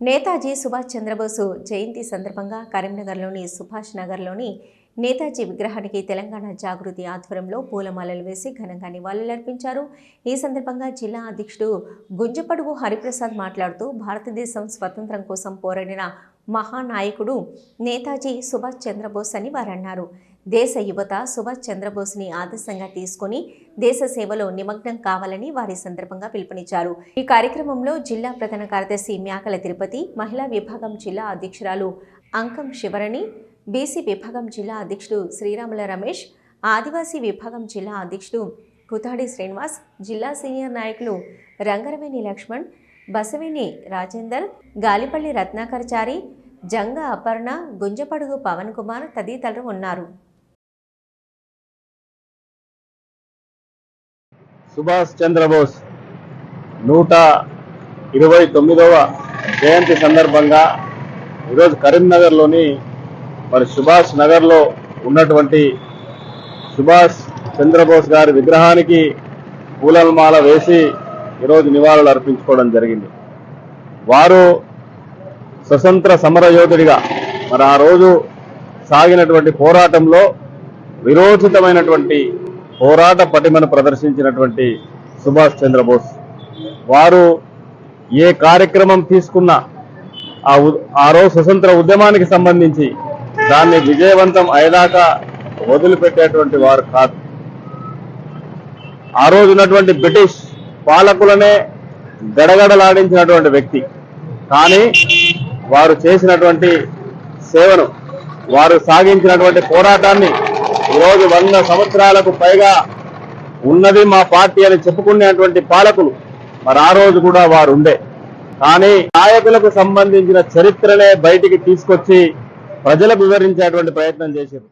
నేతాజీ సుభాష్ చంద్రబోసు జయంతి సందర్భంగా కరీంనగర్లోని సుభాష్ నగర్లోని నేతాజీ విగ్రహానికి తెలంగాణ జాగృతి ఆధ్వర్యంలో పూలమాలలు వేసి ఘనంగా నివాళులర్పించారు. ఈ సందర్భంగా జిల్లా అధ్యక్షుడు గుంజపడుగు హరిప్రసాద్ మాట్లాడుతూ భారతదేశం స్వతంత్రం కోసం పోరాడిన మహానాయకుడు నేతాజీ సుభాష్ చంద్రబోస్ అని వారన్నారు. దేశ యువత సుభాష్ చంద్రబోస్ని ఆదర్శంగా తీసుకొని దేశ సేవలో నిమగ్నం కావాలని వారి సందర్భంగా పిలుపునిచ్చారు. ఈ కార్యక్రమంలో జిల్లా ప్రధాన కార్యదర్శి మ్యాకల తిరుపతి మహిళా విభాగం జిల్లా అధ్యక్షురాలు అంకం శివరణి బీసీ విభాగం జిల్లా అధ్యక్షుడు శ్రీరాముల రమేష్ ఆదివాసీ విభాగం జిల్లా అధ్యక్షుడు కుతాడి శ్రీనివాస్ జిల్లా సీనియర్ నాయకులు రంగరవేణి లక్ష్మణ్ బసవేణి రాజేందర్ గాలిపల్లి రత్నాకర్చారి జంగ అపర్ణ గుంజపడుగు పవన్ కుమార్ తదితరులు ఉన్నారు. సుభాష్ చంద్రబోస్ నూట ఇరవై తొమ్మిదవ జయంతి సందర్భంగా ఈరోజు కరీంనగర్లోని మరి సుభాష్ నగర్లో ఉన్నటువంటి సుభాష్ చంద్రబోస్ గారి విగ్రహానికి పూలమాల వేసి ఈరోజు నివాళులు అర్పించుకోవడం జరిగింది. వారు స్వతంత్ర సమరయోధుడిగా మరి ఆ రోజు సాగినటువంటి పోరాటంలో విరోచితమైనటువంటి పోరాట పటిమను ప్రదర్శించినటువంటి సుభాష్ చంద్రబోస్. వారు ఏ కార్యక్రమం తీసుకున్నా ఆ ఆ రోజు స్వతంత్ర ఉద్యమానికి సంబంధించి దాన్ని విజయవంతం అయ్యేదాకా వదిలిపెట్టేటువంటి వారు కాదు. ఆ రోజు ఉన్నటువంటి బ్రిటిష్ పాలకులనే గడగడలాడించినటువంటి వ్యక్తి. కానీ వారు చేసినటువంటి సేవను వారు సాగించినటువంటి పోరాటాన్ని ఈరోజు వంద సంవత్సరాలకు పైగా ఉన్నది మా పార్టీ అని చెప్పుకునేటువంటి పాలకులు. మరి ఆ రోజు కూడా వారు ఉండే కానీ నాయకులకు సంబంధించిన చరిత్రనే బయటికి తీసుకొచ్చి ప్రజలకు వివరించేటువంటి ప్రయత్నం చేశారు.